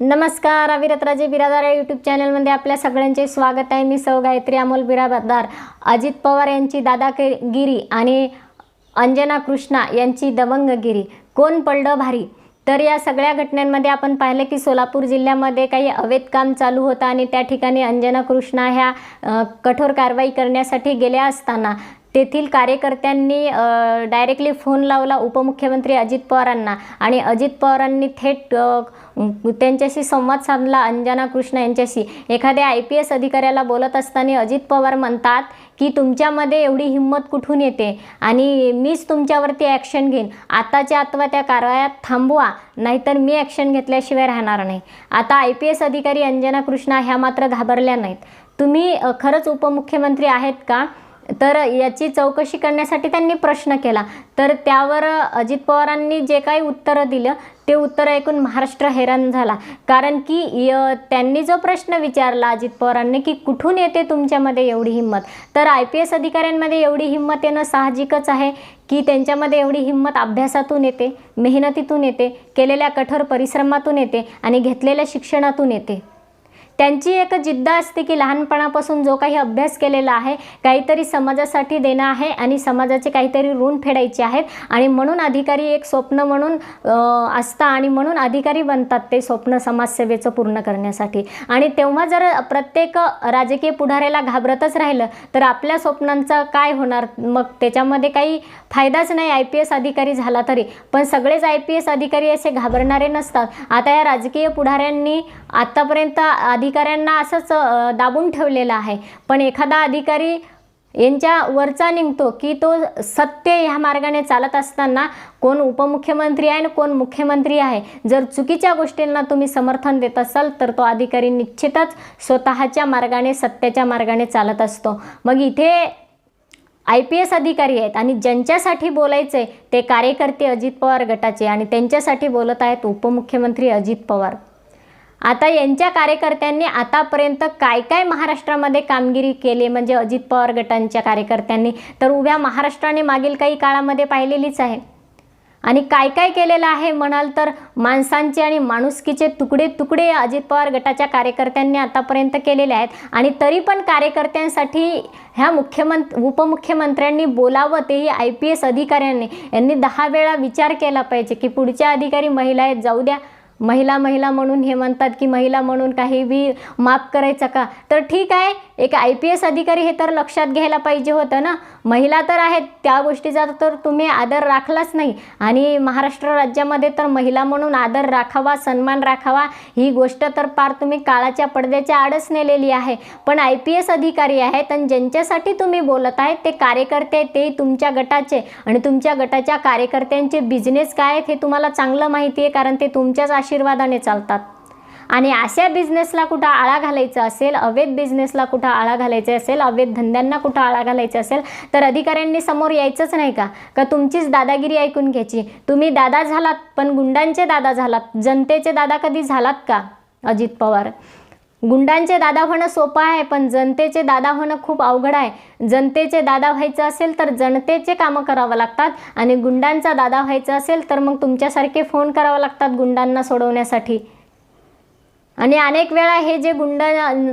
नमस्कार अविरत्राजे बिरादार या यूट्यूब चॅनलमध्ये आपल्या सगळ्यांचे स्वागत आहे. मी सौ गायत्री अमोल बिरादार. अजित पवार यांची दादागिरी आणि अंजना कृष्णा यांची दबंगगिरी कोण पडलं भारी? तर या सगळ्या घटनांमध्ये आपण पाहिलं की सोलापूर जिल्ह्यामध्ये काही अवैध काम चालू होतं आणि त्या ठिकाणी अंजना कृष्णा ह्या कठोर कारवाई करण्यासाठी गेल्या असताना तेथील कार्यकर्त्यांनी डायरेक्टली फोन लावला उपमुख्यमंत्री अजित पवारांना आणि अजित पवारांनी थेट त्यांच्याशी संवाद साधला अंजना कृष्ण यांच्याशी. एखाद्या आय पी एस अधिकाऱ्याला बोलत असताना अजित पवार म्हणतात की तुमच्यामध्ये एवढी हिंमत कुठून येते? आणि मीच तुमच्यावरती ॲक्शन घेईन. आताच्या अथवा त्या कारवायात थांबवा नाहीतर मी ॲक्शन घेतल्याशिवाय राहणार नाही. आता आय पी एस अधिकारी अंजना कृष्णा ह्या मात्र घाबरल्या नाहीत. तुम्ही खरंच उपमुख्यमंत्री आहेत का? तर याची चौकशी करण्यासाठी त्यांनी प्रश्न केला. तर त्यावर अजित पवारांनी जे काही उत्तरं दिलं ते उत्तर ऐकून महाराष्ट्र हैराण झाला. कारण की य- त्यांनी जो प्रश्न विचारला अजित पवारांनी की कुठून येते तुमच्यामध्ये एवढी हिंमत? तर आय पी एस अधिकाऱ्यांमध्ये एवढी हिंमत येणं साहजिकच आहे की त्यांच्यामध्ये एवढी हिंमत अभ्यासातून येते मेहनतीतून येते केलेल्या कठोर परिश्रमातून येते आणि घेतलेल्या शिक्षणातून येते. त्यांची एक जिद्द असते की लहानपणापासून जो काही अभ्यास केलेला आहे काहीतरी समाजासाठी देणं आहे आणि समाजाचे काहीतरी ऋण फेडायचे आहेत आणि म्हणून अधिकारी एक स्वप्न म्हणून असतं आणि म्हणून अधिकारी बनतात ते स्वप्न समाजसेवेचं पूर्ण करण्यासाठी. आणि तेव्हा जर प्रत्येक राजकीय पुढाऱ्याला घाबरतच राहिलं तर आपल्या स्वप्नांचं काय होणार? मग त्याच्यामध्ये काही फायदाच नाही. आय पी एस अधिकारी झाला तरी. पण सगळेच आय पी एस अधिकारी असे घाबरणारे नसतात. आता या राजकीय पुढाऱ्यांनी आत्तापर्यंत अधिकाऱ्यांना असंच दाबून ठेवलेलं आहे. पण एखादा अधिकारी यांच्या वरचा निघतो की तो सत्य ह्या मार्गाने चालत असताना कोण उपमुख्यमंत्री आहे आणि कोण मुख्यमंत्री आहे. जर चुकीच्या गोष्टींना तुम्ही समर्थन देत असाल तर तो अधिकारी निश्चितच स्वतःच्या मार्गाने सत्याच्या मार्गाने चालत असतो. मग इथे आय पी एस अधिकारी आहेत आणि ज्यांच्यासाठी बोलायचे ते कार्यकर्ते अजित पवार गटाचे आणि त्यांच्यासाठी बोलत आहेत उपमुख्यमंत्री अजित पवार. आता यांच्या कार्यकर्त्यांनी आतापर्यंत काय काय महाराष्ट्रामध्ये कामगिरी केली? म्हणजे अजित पवार गटांच्या कार्यकर्त्यांनी तर उभ्या महाराष्ट्राने मागील काही काळामध्ये पाहिलेलीच आहे. आणि काय काय केलेलं आहे म्हणाल तर माणसांचे आणि माणुसकीचे तुकडे तुकडे अजित पवार गटाच्या कार्यकर्त्यांनी आतापर्यंत केलेले आहेत. आणि तरी पण कार्यकर्त्यांसाठी ह्या मुख्यमंत्री उपमुख्यमंत्र्यांनी बोलावं तेही आय पी एस अधिकाऱ्यांनी. यांनी दहा वेळा विचार केला पाहिजे की पुढच्या अधिकारी महिला आहेत जाऊ द्या. महिला महिला म्हणून हे म्हणतात की महिला म्हणून काही बी माफ करायचं का? तर ठीक आहे एक आय पी एस अधिकारी हे तर लक्षात घ्यायला पाहिजे होतं ना. महिला तर आहेत त्या गोष्टीचा तर तुम्ही आदर राखलाच नाही. आणि महाराष्ट्र राज्यामध्ये तर महिला म्हणून आदर राखावा सन्मान राखावा ही गोष्ट तर पार तुम्ही काळाच्या पडद्याच्या आडच नेलेली आहे. पण आय पी एस अधिकारी आहेत आणि ज्यांच्यासाठी तुम्ही बोलत आहेत ते कार्यकर्ते आहेत, ते तुमच्या गटाचे. आणि तुमच्या गटाच्या कार्यकर्त्यांचे बिझनेस काय आहेत हे तुम्हाला चांगलं माहिती आहे कारण ते तुमच्याच आशीर्वादाने चालतात. आणि अशा बिझनेसला कुठं आळा घालायचा असेल अवैध बिझनेसला कुठं आळा घालायचे असेल अवैध धंद्यांना कुठं आळा घालायचा असेल तर अधिकाऱ्यांनी समोर यायचंच नाही का? का तुमचीच दादागिरी ऐकून घ्यायची? तुम्ही दादा झालात पण गुंडांचे दादा झालात. जनतेचे दादा कधी झालात का? अजित पवार. गुंडांचे दादा होणं सोपं आहे पण जनतेचे दादा होणं खूप अवघड आहे. जनतेचे दादा व्हायचं असेल तर जनतेचे कामं करावं लागतात आणि गुंडांचा दादा व्हायचं असेल तर मग तुमच्यासारखे फोन करावं लागतात गुंडांना सोडवण्यासाठी. आणि अनेक वेळा हे जे गुंड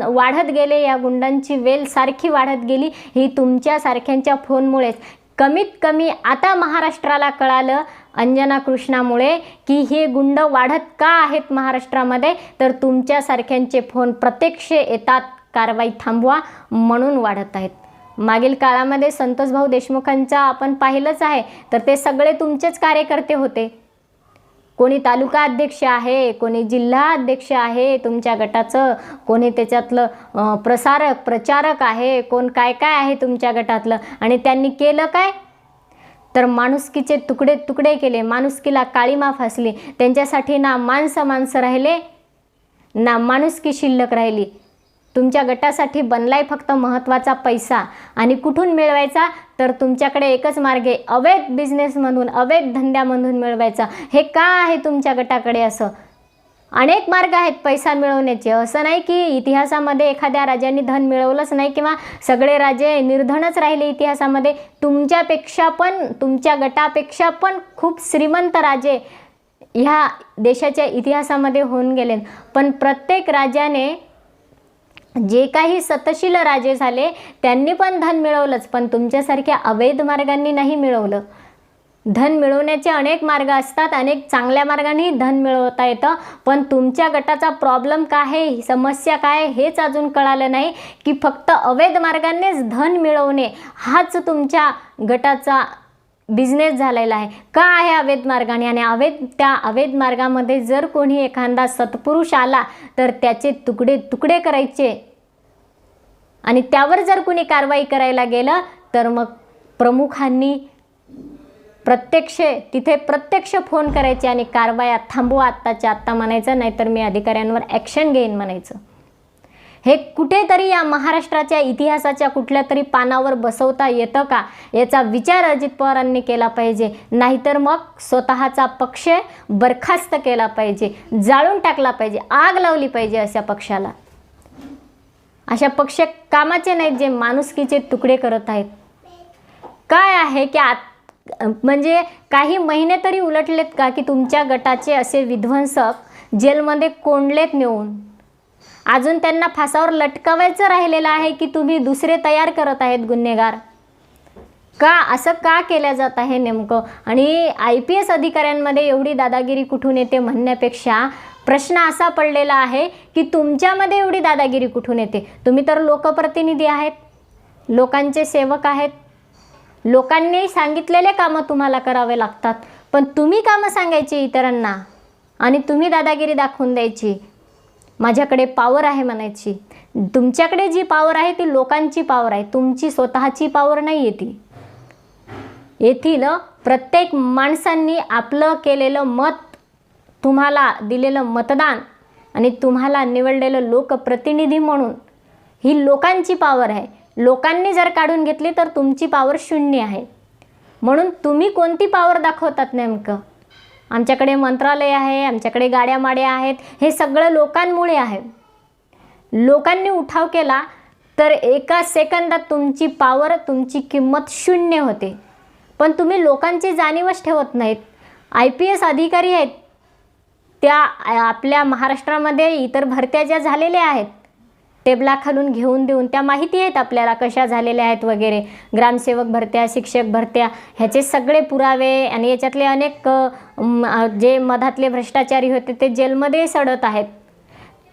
वाढत गेले या गुंडांची वेल सारखी वाढत गेली ही तुमच्यासारख्यांच्या फोनमुळेच. कमीत कमी आता महाराष्ट्राला कळालं अंजना कृष्णामुळे की हे गुंड वाढत का आहेत महाराष्ट्रामध्ये? तर तुमच्यासारख्यांचे फोन प्रत्यक्ष येतात. कारवाई थांबवा म्हणून वाढत आहेत. मागील काळामध्ये संतोष भाऊ देशमुखांचा आपण पाहिलंच आहे. तर ते सगळे तुमचेच कार्यकर्ते होते. कोणी तालुका अध्यक्ष आहे कोणी जिल्हा अध्यक्ष आहे तुमच्या गटाचं कोणी त्याच्यातलं प्रसारक प्रचारक आहे कोण काय काय आहे तुमच्या गटातलं? आणि त्यांनी केलं काय? तर माणुसकीचे तुकडे तुकडे केले माणुसकीला काळीमा फासली. त्यांच्यासाठी ना माणसं माणसं राहिले ना माणुसकी शिल्लक राहिली. तुमच्या गटासाठी बनलाय फक्त महत्त्वाचा पैसा आणि कुठून मिळवायचा? तर तुमच्याकडे एकच मार्ग आहे अवैध बिझनेसमधून अवैध धंद्यामधून मिळवायचा. हे का आहे तुमच्या गटाकडे असं? अनेक मार्ग आहेत पैसा मिळवण्याचे. असं नाही की इतिहासामध्ये एखाद्या राजांनी धन मिळवलंच नाही किंवा सगळे राजे निर्धनच राहिले इतिहासामध्ये. तुमच्यापेक्षा पण तुमच्या गटापेक्षा पण खूप श्रीमंत राजे ह्या देशाच्या इतिहासामध्ये होऊन गेले. पण प्रत्येक राजाने जे काही सतशील राजे झाले त्यांनी पण धन मिळवलंच. पण तुमच्यासारख्या अवैध मार्गांनी नाही मिळवलं. धन मिळवण्याचे अनेक मार्ग असतात अनेक चांगल्या मार्गाने धन मिळवता येतं. पण तुमच्या गटाचा प्रॉब्लेम काय आहे? समस्या काय आहे? हेच अजून कळालं नाही की फक्त अवैध मार्गानेच धन मिळवणे हाच तुमच्या गटाचा बिझनेस झालेला आहे. का आहे अवैध मार्गाने? आणि अवैध त्या अवैध मार्गामध्ये जर कोणी एखादा सत्पुरुष आला तर त्याचे तुकडे तुकडे करायचे. आणि त्यावर जर कोणी कारवाई करायला गेलं तर मग प्रमुखांनी प्रत्यक्ष तिथे प्रत्यक्ष फोन करायचे आणि कारवाया थांबवा आत्ताच्या आत्ता म्हणायचं नाहीतर मी अधिकाऱ्यांवर ॲक्शन घेईन म्हणायचं. हे कुठेतरी या महाराष्ट्राच्या इतिहासाच्या कुठल्या तरी पानावर बसवता येतं का? याचा विचार अजित पवारांनी केला पाहिजे. नाहीतर मग स्वतःचा पक्ष बरखास्त केला पाहिजे जाळून टाकला पाहिजे आग लावली पाहिजे अशा पक्षाला. अशा पक्ष कामाचे नाहीत जे माणुसकीचे तुकडे करत आहेत. काय आहे की आत म्हणजे काही महिने तरी उलटलेत का की तुमच्या गटाचे असे विध्वंसक जेलमध्ये कोंडलेत नेऊन? अजून त्यांना फासावर लटकावायचं राहिलेलं आहे की तुम्ही दुसरे तयार करत आहेत गुन्हेगार? का असं का केलं जात आहे नेमकं? आणि आय पी एस अधिकाऱ्यांमध्ये एवढी दादागिरी कुठून येते म्हणण्यापेक्षा प्रश्न असा पडलेला आहे की तुमच्यामध्ये एवढी दादागिरी कुठून येते? तुम्ही तर लोकप्रतिनिधी आहेत. लोकांचे सेवक आहेत. लोकांनी सांगितलेले कामं तुम्हाला करावे लागतात. पण तुम्ही कामं सांगायची इतरांना आणि तुम्ही दादागिरी दाखवून द्यायची. माझ्याकडे पावर आहे म्हणायची. तुमच्याकडे जी पावर आहे ती लोकांची पावर आहे. तुमची स्वतःची पावर नाही आहे ती. येथील प्रत्येक माणसांनी आपलं केलेलं मत तुम्हाला दिलेलं मतदान आणि तुम्हाला निवडलेलं लोकप्रतिनिधी म्हणून ही लोकांची पावर आहे. लोकांनी जर काढून घेतली तर तुमची पॉवर शून्य आहे. म्हणून तुम्ही कोणती पॉवर दाखवतात नेमकं? आमच्याकडे मंत्रालय आहे आमच्याकडे गाड्या माड्या आहेत हे सगळं लोकांमुळे आहे. लोकांनी उठाव केला तर एका सेकंदात तुमची पॉवर तुमची किंमत शून्य होते. पण तुम्ही लोकांची जाणीवच ठेवत नाहीत. आय पी एस अधिकारी आहेत. त्या आपल्या महाराष्ट्रामध्ये इतर भरत्या ज्या झालेल्या आहेत टेबलाखालून घेऊन देऊन त्या माहिती आहेत आपल्याला कशा झालेल्या आहेत वगैरे. ग्रामसेवक भरत्या शिक्षक भरत्या ह्याचे सगळे पुरावे आणि याच्यातले अनेक म, जे मधातले भ्रष्टाचारी होते ते जेलमध्ये सडत आहेत.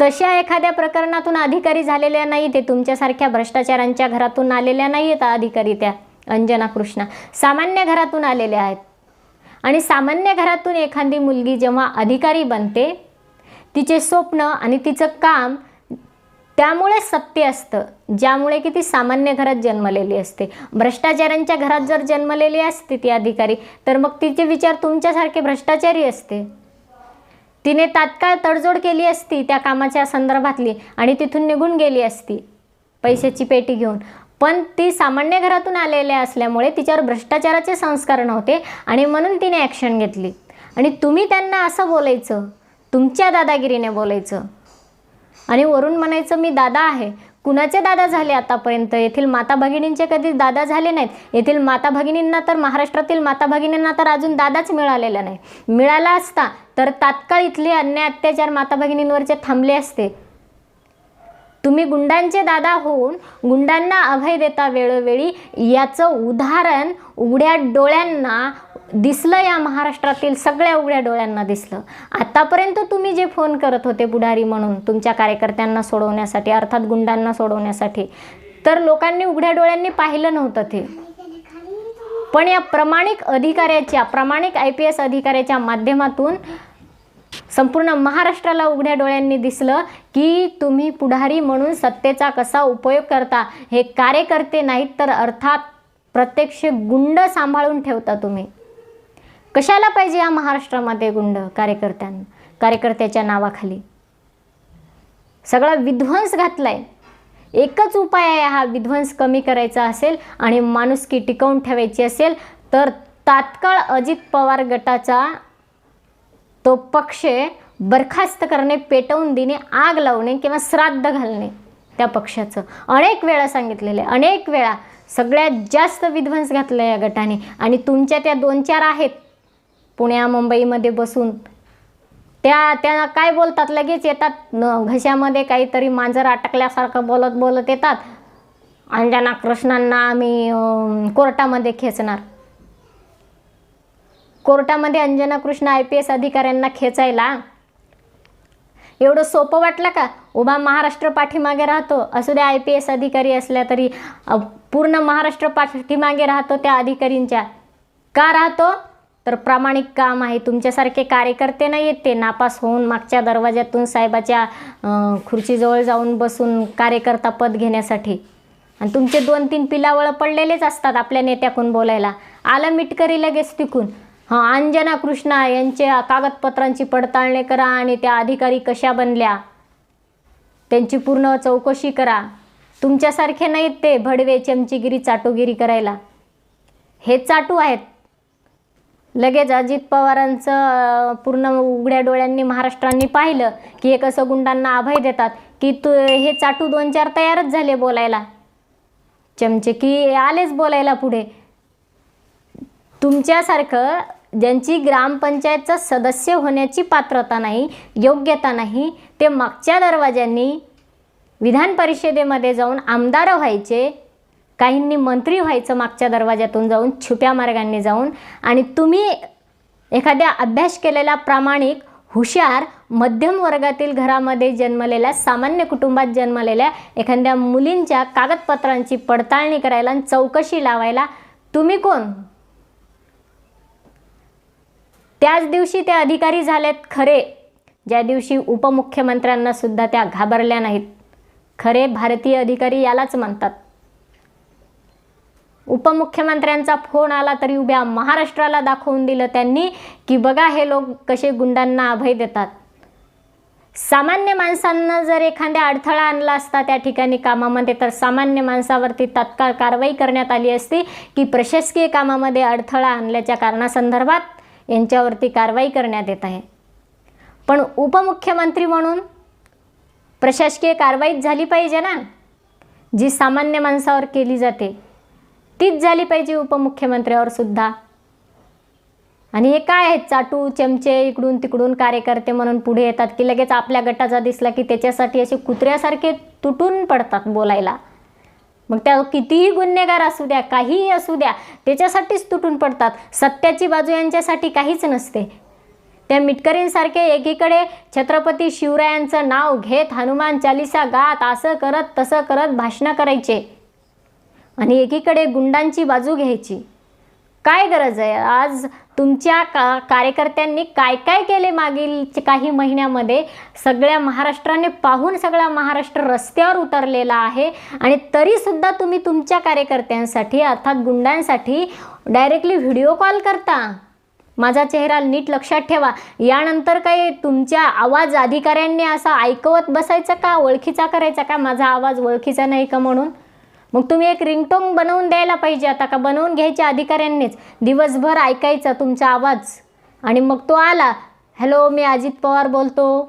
तशा एखाद्या प्रकरणातून अधिकारी झालेल्या नाही ते तुमच्यासारख्या भ्रष्टाचारांच्या घरातून आलेल्या नाही आहेत अधिकारी त्या अंजना कृष्णा. सामान्य घरातून आलेल्या आहेत. आणि सामान्य घरातून एखादी मुलगी जेव्हा अधिकारी बनते तिचे स्वप्न आणि तिचं काम त्यामुळे सत्य असतं. ज्यामुळे की ती सामान्य घरात जन्मलेली असते. भ्रष्टाचारांच्या घरात जर जन्मलेली असते ती अधिकारी तर मग तिचे विचार तुमच्यासारखे भ्रष्टाचारी असते. तिने तात्काळ तडजोड केली असती त्या कामाच्या संदर्भातली आणि तिथून निघून गेली असती पैशाची पेटी घेऊन. पण ती सामान्य घरातून आलेल्या असल्यामुळे तिच्यावर भ्रष्टाचाराचे संस्कार नव्हते आणि म्हणून तिने ॲक्शन घेतली. आणि तुम्ही त्यांना असं बोलायचं तुमच्या दादागिरीने बोलायचं आणि वरून म्हणायचं मी दादा आहे. कुणाचे दादा झाले आतापर्यंत? येथील माता भगिनींचे कधी दादा झाले नाहीत. येथील माता भगिनींना तर महाराष्ट्रातील माता भगिनींना तर अजून दादाच मिळालेला नाही. मिळाला असता तर तात्काळ इथले अन्याय अत्याचार माता भगिनींवरचे थांबले असते. तुम्ही गुंडांचे दादा होऊन गुंडांना अभय देता वेळोवेळी. याचं उदाहरण उघड्या डोळ्यांना दिसलं या महाराष्ट्रातील सगळ्या उघड्या डोळ्यांना दिसलं. आतापर्यंत तुम्ही जे फोन करत होते पुढारी म्हणून तुमच्या कार्यकर्त्यांना सोडवण्यासाठी अर्थात गुंडांना सोडवण्यासाठी तर लोकांनी उघड्या डोळ्यांनी पाहिलं नव्हतं ते. पण या प्रामाणिक अधिकाऱ्याच्या प्रामाणिक आय पी एस अधिकाऱ्याच्या माध्यमातून संपूर्ण महाराष्ट्राला उघड्या डोळ्यांनी दिसलं की तुम्ही पुढारी म्हणून सत्तेचा कसा उपयोग करता हे कार्यकर्ते नाहीत तर अर्थात प्रत्यक्ष गुंड सांभाळून ठेवता तुम्ही. कशाला पाहिजे या महाराष्ट्रामध्ये गुंड कार्यकर्त्यां कार्यकर्त्याच्या नावाखाली? सगळा विध्वंस घातलाय. एकच उपाय आहे हा विध्वंस कमी करायचा असेल आणि माणुसकी टिकवून ठेवायची असेल तर तात्काळ अजित पवार गटाचा तो पक्ष बरखास्त करणे पेटवून देणे आग लावणे किंवा श्राद्ध घालणे त्या पक्षाचं अनेक वेळा सांगितलेलं आहे. अनेक वेळा सगळ्यात जास्त विध्वंस घातला या गटाने. आणि तुमच्या त्या दोन चार आहेत. पुण्या मुंबईमध्ये बसून. त्या त्या काय बोलतात? लगेच येतात. न- घशामध्ये काहीतरी मांजर अटकल्यासारखं बोलत बोलत येतात. अंजना कृष्णांना आम्ही कोर्टामध्ये खेचणार. कोर्टामध्ये Anjana Krishna I P S अधिकाऱ्यांना खेचायला? एवढं सोपं वाटलं का? उभा महाराष्ट्र पाठीमागे राहतो. असू द्या आय पी एस अधिकारी असल्या तरी पूर्ण महाराष्ट्र पाठीमागे राहतो त्या अधिकारींच्या. का राहतो? तर प्रामाणिक काम आहे. तुमच्यासारखे कार्यकर्ते नाही आहेत ते नापास होऊन मागच्या दरवाज्यातून साहेबाच्या खुर्चीजवळ जाऊन बसून कार्यकर्ता पद घेण्यासाठी. आणि तुमचे दोन तीन पिलावळं पडलेलेच असतात आपल्या नेत्याकून बोलायला. आलं मिटकरी लगेच तिकून. अंजना कृष्णा यांच्या कागदपत्रांची पडताळणी करा आणि त्या अधिकारी कशा बनल्या? त्यांची पूर्ण चौकशी करा. तुमच्यासारखे नाहीत ते भडवे चमचीगिरी चाटोगिरी करायला. हे चाटू आहेत. लगेच अजित पवारांचं पूर्ण उघड्या डोळ्यांनी महाराष्ट्रांनी पाहिलं की हे कसं गुंडांना अभय देतात की तू हे चाटू दोन चार तयारच झाले बोलायला. चमचे की आलेच बोलायला पुढे. तुमच्यासारखं ज्यांची ग्रामपंचायतचा सदस्य होण्याची पात्रता नाही योग्यता नाही ते मागच्या दरवाज्यांनी विधान परिषदेमध्ये जाऊन आमदार व्हायचे काहींनी मंत्री व्हायचं मागच्या दरवाज्यातून जाऊन छुप्या मार्गांनी जाऊन आणि तुम्ही एखाद्या अभ्यास केलेला प्रामाणिक हुशार मध्यम वर्गातील घरामध्ये जन्मलेल्या सामान्य कुटुंबात जन्मलेल्या एखाद्या मुलींच्या कागदपत्रांची पडताळणी करायला आणि चौकशी लावायला तुम्ही कोण? त्याच दिवशी ते अधिकारी झालेत खरे. ज्या दिवशी उपमुख्यमंत्र्यांना सुद्धा त्या घाबरल्या नाहीत. खरे भारतीय अधिकारी यालाच म्हणतात. उपमुख्यमंत्र्यांचा फोन आला तरी उभ्या महाराष्ट्राला दाखवून दिलं त्यांनी की बघा हे लोक कसे गुंडांना अभय देतात. सामान्य माणसांना जर एखाद्या अडथळा आणला असता त्या ठिकाणी कामामध्ये तर सामान्य माणसावरती तात्काळ कारवाई करण्यात आली असती की प्रशासकीय कामामध्ये अडथळा आणल्याच्या कारणासंदर्भात यांच्यावरती कारवाई करण्यात येत आहे. पण उपमुख्यमंत्री म्हणून प्रशासकीय कारवाईच झाली पाहिजे ना? जी सामान्य माणसावर केली जाते तीच झाली पाहिजे उपमुख्यमंत्र्यावर सुद्धा. आणि हे काय आहेत? चाटू चमचे इकडून तिकडून कार्यकर्ते म्हणून पुढे येतात की लगेच आपल्या गटाचा दिसला की त्याच्यासाठी असे कुत्र्यासारखे तुटून पडतात बोलायला. मग त्या कितीही गुन्हेगार असू द्या काहीही असू द्या त्याच्यासाठीच तुटून पडतात. सत्याची बाजू यांच्यासाठी काहीच नसते. त्या मिटकरींसारखे एकीकडे छत्रपती शिवरायांचं नाव घेत हनुमान चालिसा गात असं करत तसं करत भाषणं करायचे. आणि एकीकडे गुंडांची बाजू घ्यायची. काय गरज आहे? आज तुमच्या का कार्यकर्त्यांनी काय काय केले मागील काही महिन्यामध्ये? सगळ्या महाराष्ट्राने पाहून सगळा महाराष्ट्र रस्त्यावर उतरलेला आहे आणि तरीसुद्धा तुम्ही तुमच्या कार्यकर्त्यांसाठी अर्थात गुंडांसाठी डायरेक्टली व्हिडिओ कॉल करता? माझा चेहरा नीट लक्षात ठेवा. यानंतर काही तुमच्या आवाज अधिकाऱ्यांनी असा ऐकवत बसायचा का? ओळखीचा करायचा का? माझा आवाज ओळखीचा नाही का म्हणून? मग तुम्ही एक रिंगटोंग बनवून द्यायला पाहिजे आता का? बनवून घ्यायच्या अधिकाऱ्यांनीच. दिवसभर ऐकायचा तुमचा आवाज. आणि मग तो आला हॅलो मी अजित पवार बोलतो.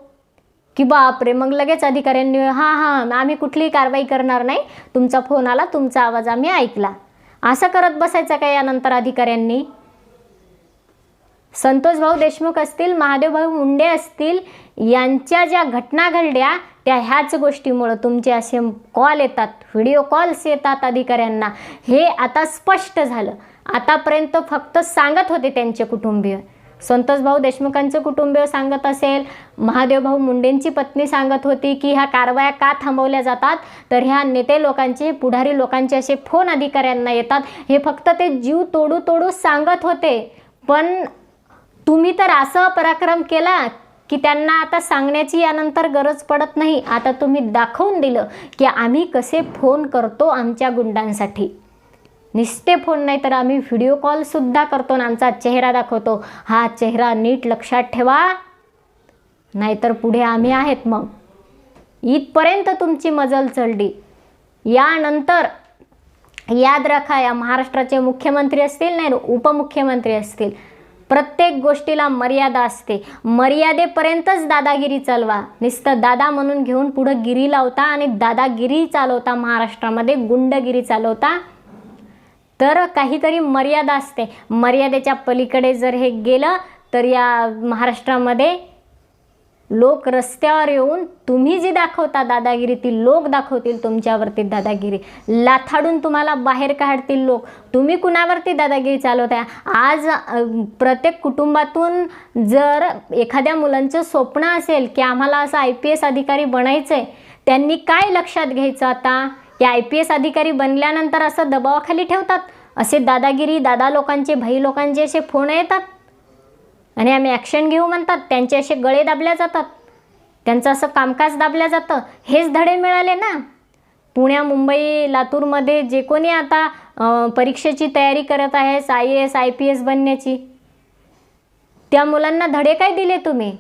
की बापरे मग लगेच अधिकाऱ्यांनी हां हां आम्ही कुठलीही कारवाई करणार नाही. तुमचा फोन आला तुमचा आवाज आम्ही ऐकला. असं करत बसायचं का यानंतर अधिकाऱ्यांनी? संतोष भाऊ देशमुख असतील महादेवभाऊ मुंडे असतील यांच्या ज्या घटना घडल्या त्या ह्याच गोष्टीमुळं तुमचे असे कॉल येतात व्हिडिओ कॉल्स येतात अधिकाऱ्यांना. हे आता स्पष्ट झालं. आतापर्यंत फक्त सांगत होते त्यांचे कुटुंबीय. संतोष भाऊ कुटुंबीय सांगत असेल महादेवभाऊ मुंडेंची पत्नी सांगत होती की ह्या कारवाया का थांबवल्या जातात तर ह्या नेते लोकांचे पुढारी लोकांचे असे फोन अधिकाऱ्यांना येतात. हे फक्त ते जीव तोडू तोडू सांगत होते. पण तुम्ही तर असं पराक्रम केला की त्यांना आता सांगण्याची यानंतर गरज पडत नाही. आता तुम्ही दाखवून दिलं की आम्ही कसे फोन करतो आमच्या गुंडांसाठी. निस्ते फोन नाही तर आम्ही व्हिडिओ कॉलसुद्धा करतो आणि आमचा चेहरा दाखवतो. हा चेहरा नीट लक्षात ठेवा. नाहीतर पुढे आम्ही आहेत मग. इथपर्यंत तुमची मजल चढली. यानंतर याद राखा या महाराष्ट्राचे मुख्यमंत्री असतील नाही उपमुख्यमंत्री असतील. प्रत्येक गोष्टीला मर्यादा असते. मर्यादेपर्यंतच दादागिरी चालवा. नुसतं दादा म्हणून घेऊन पुढं गिरी लावता आणि दादागिरी चालवता महाराष्ट्रामध्ये गुंडगिरी चालवता तर काहीतरी मर्यादा असते. मर्यादेच्या पलीकडे जर हे गेलं तर या महाराष्ट्रामध्ये लोक रस्त्यावर येऊन तुम्ही जी दाखवता दादागिरी ती लोक दाखवतील तुमच्यावरती दादागिरी. लाथाडून तुम्हाला बाहेर काढतील लोक. तुम्ही कुणावरती दादागिरी चालवताय? आज प्रत्येक कुटुंबातून जर एखाद्या मुलांचं स्वप्न असेल की आम्हाला असं आय पी एस अधिकारी बनायचं आहे त्यांनी काय लक्षात घ्यायचं आता? की आय पी एस अधिकारी बनल्यानंतर असं दबावाखाली ठेवतात? असे दादागिरी दादा लोकांचे भाई लोकांचे असे फोन येतात? आणि आम्ही ॲक्शन घेऊ म्हणतात. त्यांचे असे गळे दाबल्या जातात. त्यांचं असं कामकाज दाबल्या जातं. हेच धडे मिळाले ना. पुण्या मुंबई लातूरमध्ये जे कोणी आता परीक्षेची तयारी करत आहेस I A S I P S बनण्याची त्या मुलांना धडे काय दिले तुम्ही?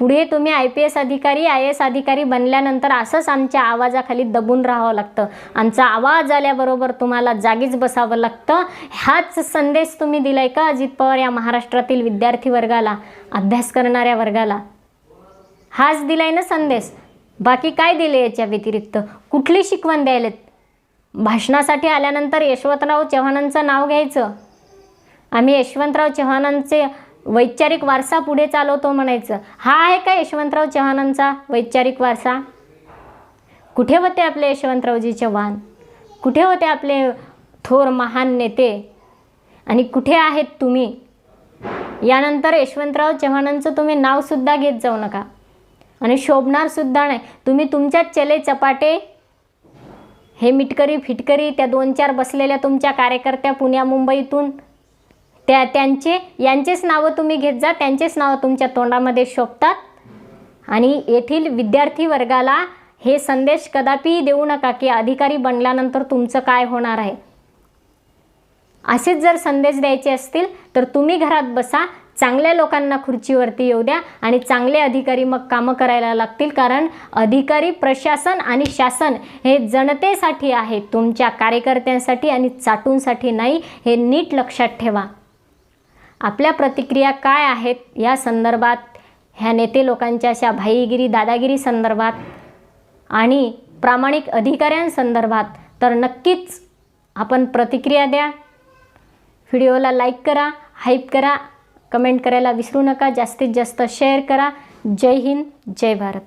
पुढे तुम्ही आय पी एस अधिकारी आय एस अधिकारी बनल्यानंतर असंच आमच्या आवाजाखाली दबून राहावं लागतं. आमचा आवाज आल्याबरोबर तुम्हाला जागीच बसावं लागतं. हाच संदेश तुम्ही दिलाय का अजित पवार या महाराष्ट्रातील विद्यार्थी वर्गाला अभ्यास करणाऱ्या वर्गाला? हाच दिलाय ना संदेश. बाकी काय दिले याच्या व्यतिरिक्त? कुठली शिकवण द्यायलेत भाषणासाठी आल्यानंतर यशवंतराव चव्हाणांचं नाव घ्यायचं? आम्ही यशवंतराव चव्हाणांचे वैचारिक वारसा पुढे चालवतो म्हणायचं. हा आहे का यशवंतराव चव्हाणांचा वैचारिक वारसा? कुठे होते आपले यशवंतरावजी चव्हाण कुठे होते आपले थोर महान नेते? आणि कुठे आहेत तुम्ही? यानंतर यशवंतराव चव्हाणांचं तुम्ही नावसुद्धा घेत जाऊ नका. आणि शोभणारसुद्धा नाही. तुम्ही तुमच्या चले चपाटे हे मिटकरी फिटकरी त्या दोन चार बसलेल्या तुमच्या कार्यकर्त्या पुण्या मुंबईतून त्या त्यांचे यांचेच नावं तुम्ही घेत जा त्यांचेच नावं तुमच्या तोंडामध्ये शोभतात. आणि येथील विद्यार्थी वर्गाला हे संदेश कदापि देऊ नका की अधिकारी बनल्यानंतर तुमचं काय होणार आहे. असेच जर संदेश द्यायचे असतील तर तुम्ही घरात बसा चांगल्या लोकांना खुर्चीवरती येऊ द्या आणि चांगले अधिकारी मग कामं करायला लागतील कारण अधिकारी प्रशासन आणि शासन हे जनतेसाठी आहे तुमच्या कार्यकर्त्यांसाठी आणि चाटूंसाठी नाही हे नीट लक्षात ठेवा. आपल्या प्रतिक्रिया काय आहेत या संदर्भात ह्या नेते लोकांच्या अशा भाईगिरी दादागिरी संदर्भात आणि प्रामाणिक अधिकाऱ्यांसंदर्भात तर नक्कीच आपण प्रतिक्रिया द्या. व्हिडिओला लाईक करा हाईप करा कमेंट करायला विसरू नका जास्तीत जास्त शेअर करा. जय हिंद जय भारत.